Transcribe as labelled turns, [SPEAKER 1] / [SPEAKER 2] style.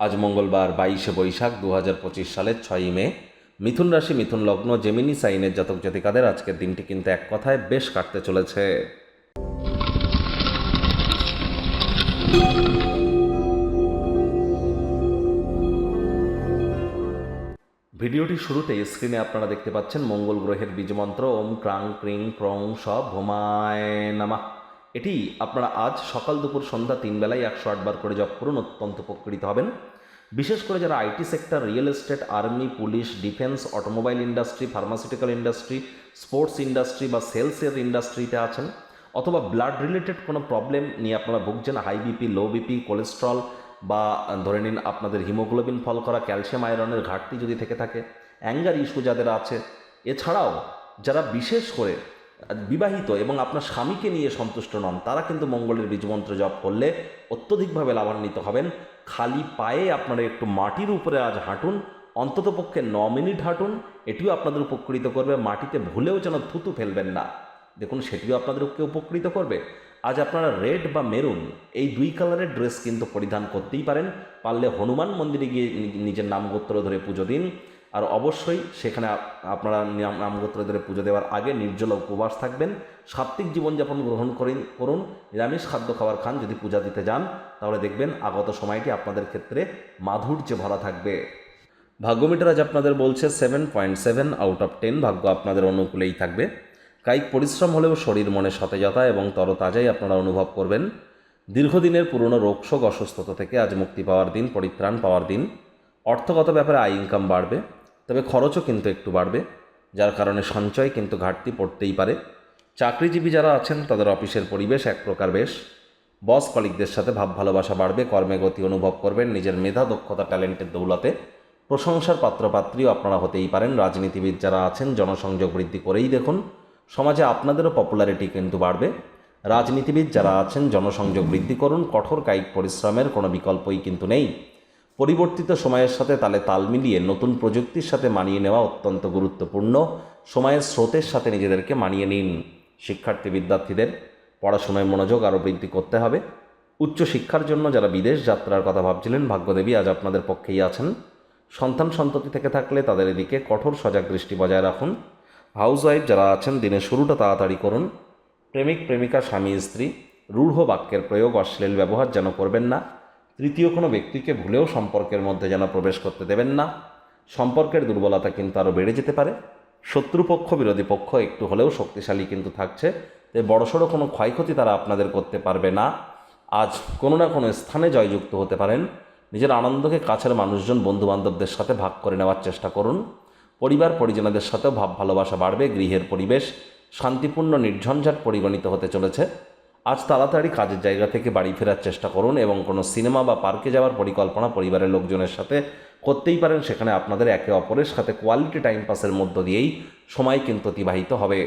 [SPEAKER 1] আজ মঙ্গলবার বাইশে বৈশাখ দু হাজার পঁচিশ সালের ছয়ই মে। মিথুন রাশি, মিথুন লগ্ন জেমিনি সাইনের জাতক জাতিকাদের আজকের দিনটি কিন্তু এক কথায় বেশ কাটতে চলেছে। ভিডিওটি শুরুতে স্ক্রিনে আপনারা দেখতে পাচ্ছেন মঙ্গল গ্রহের বীজমন্ত্র, ওম ক্রাং ক্রিং প্রং সব ভোমায় নামা। এটি আপনারা আজ সকাল দুপুর সন্ধ্যা তিন বেলায় একশো আটবার করে জপ করুন, অত্যন্ত উপকৃত হবেন। বিশেষ করে যারা IT sector, real estate, army, police, defence, automobile industry, pharmaceutical industry, sports industry বা সেলসের ইন্ডাস্ট্রিতে আছেন অথবা ব্লাড রিলেটেড কোনো প্রবলেম নিয়ে আপনারা ভুগছেন, high BP, low BP, cholesterol বা ধরে নিন আপনাদের হিমোগ্লোবিন ফল করা, ক্যালসিয়াম আয়রনের ঘাটতি যদি থেকে থাকে, অ্যাঙ্গার ইস্যু যাদের আছে, এছাড়াও যারা বিশেষ করে বিবাহিত এবং আপনার স্বামীকে নিয়ে সন্তুষ্ট নন, তারা কিন্তু মঙ্গলের বীজমন্ত্র জপ করলে অত্যধিকভাবে লাভান্বিত হবেন। খালি পায়ে আপনারা একটু মাটির উপরে আজ হাঁটুন অন্ততপক্ষে ন মিনিট হাঁটুন, এটিও আপনাদের উপকৃত করবে, মাটিতে ভুলেও যেন থুতু ফেলবেন না। দেখুন, সেটিও আপনাদেরকে উপকৃত করবে। আজ আপনারা রেড বা মেরুন, এই দুই কালারের ড্রেস কিন্তু পরিধান করতেই পারেন। পারলে হনুমান মন্দিরে গিয়ে নিজের নামগোত্র ধরে পুজো দিন। আর অবশ্যই সেখানে আপনারা নাম- নামগোত্র ধরে পুজো দেওয়ার আগে নির্জলা উপবাস থাকবেন। সাত্ত্বিক জীবনযাপন গ্রহণ করিন, করুন। নিরামিষ খাদ্য খাবার খান, যদি পূজা দিতে যান, তাহলে দেখবেন আগত সময়টি আপনাদের ক্ষেত্রে মাধুর্যে ভরা থাকবে। ভাগ্যমিটার আজ আপনাদের বলছে seven point seven out of ten ভাগ্য আপনাদের অনুকূলেই থাকবে। কায়িক পরিশ্রম হলেও শরীর, মনে সতেজতা এবং তরতাজাই আপনারা অনুভব করবেন। দীর্ঘদিনের পুরনো রোগশোক অসুস্থতা থেকে আজ মুক্তি পাওয়ার দিন, পরিত্রাণ পাওয়ার দিন। অর্থগত ব্যাপারে আয় ইনকাম বাড়বে। তবে খরচও কিন্তু একটু বাড়বে, যার কারণে সঞ্চয় কিন্তু ঘাটতি পড়তেই পারে। চাকরিজীবী যারা আছেন, তাদের অফিসের পরিবেশ এক প্রকার বেশ। বস কলিকদের সাথে ভাব ভালোবাসা বাড়বে, কর্মে গতি অনুভব করবেন, নিজের মেধা, দক্ষতা, ট্যালেন্টের দৌলতে। প্রশংসার পাত্রপাত্রীও আপনারা হতেই পারেন। রাজনীতিবিদ যারা আছেন, জনসংযোগ বৃদ্ধি করেই দেখুন। সমাজে আপনাদেরও পপুলারিটি কিন্তু বাড়বে। রাজনীতিবিদ যারা আছেন, জনসংযোগ বৃদ্ধি করুন। কঠোর কায়িক পরিশ্রমের কোনো বিকল্পই কিন্তু নেই। পরিবর্তিত সময়ের সাথে তালে তাল মিলিয়ে নতুন প্রযুক্তির সাথে মানিয়ে নেওয়া অত্যন্ত গুরুত্বপূর্ণ। সময়ের স্রোতের সাথে নিজেদেরকে মানিয়ে নিন। শিক্ষার্থী বিদ্যার্থীদের পড়াশোনায় মনোযোগ আরও বৃদ্ধি করতে হবে। উচ্চ শিক্ষার জন্য যারা বিদেশ যাত্রার কথা ভাবছিলেন, ভাগ্যদেবী আজ আপনাদের পক্ষেই আছেন। সন্তান সন্ততি থেকে থাকলে তাদের এদিকে কঠোর সজাগ দৃষ্টি বজায় রাখুন। হাউস ওয়াইফ যারা আছেন, দিনের শুরুটা তাড়াতাড়ি করুন। প্রেমিক, প্রেমিকা, স্বামী, স্ত্রী, রূঢ় বাক্যের প্রয়োগ, অশ্লীল ব্যবহার যেন করবেন না। তৃতীয় কোনো ব্যক্তিকে ভুলেও সম্পর্কের মধ্যে যেন প্রবেশ করতে দেবেন না। সম্পর্কের দুর্বলতা কিন্তু আরও বেড়ে যেতে পারে। শত্রুপক্ষ, বিরোধী পক্ষ একটু হলেও শক্তিশালী কিন্তু থাকছে। তাই বড়সড় কোনো ক্ষয়ক্ষতি তারা আপনাদের করতে পারবে না। আজ কোনো না কোনো স্থানে জয়যুক্ত হতে পারেন। নিজের আনন্দকে কাছের মানুষজন, বন্ধুবান্ধবদের সাথে ভাগ করে নেওয়ার চেষ্টা করুন। পরিবার, পরিজনদের সাথেও ভাব ভালোবাসা বাড়বে। গৃহের পরিবেশ শান্তিপূর্ণ, নির্ঝঞ্ঝাট পরিগণিত হতে চলেছে। আজ তাড়াতাড়ি কাজের জায়গা থেকে বাড়ি ফেরার চেষ্টা করুন এবং কোনো সিনেমা বা পার্কে যাওয়ার পরিকল্পনা পরিবারের লোকজনের সাথে করতেই পারেন। সেখানে আপনাদের একে অপরের সাথে কোয়ালিটি টাইম পাসের মধ্য দিয়েই সময় কিন্তু অতিবাহিত হবে।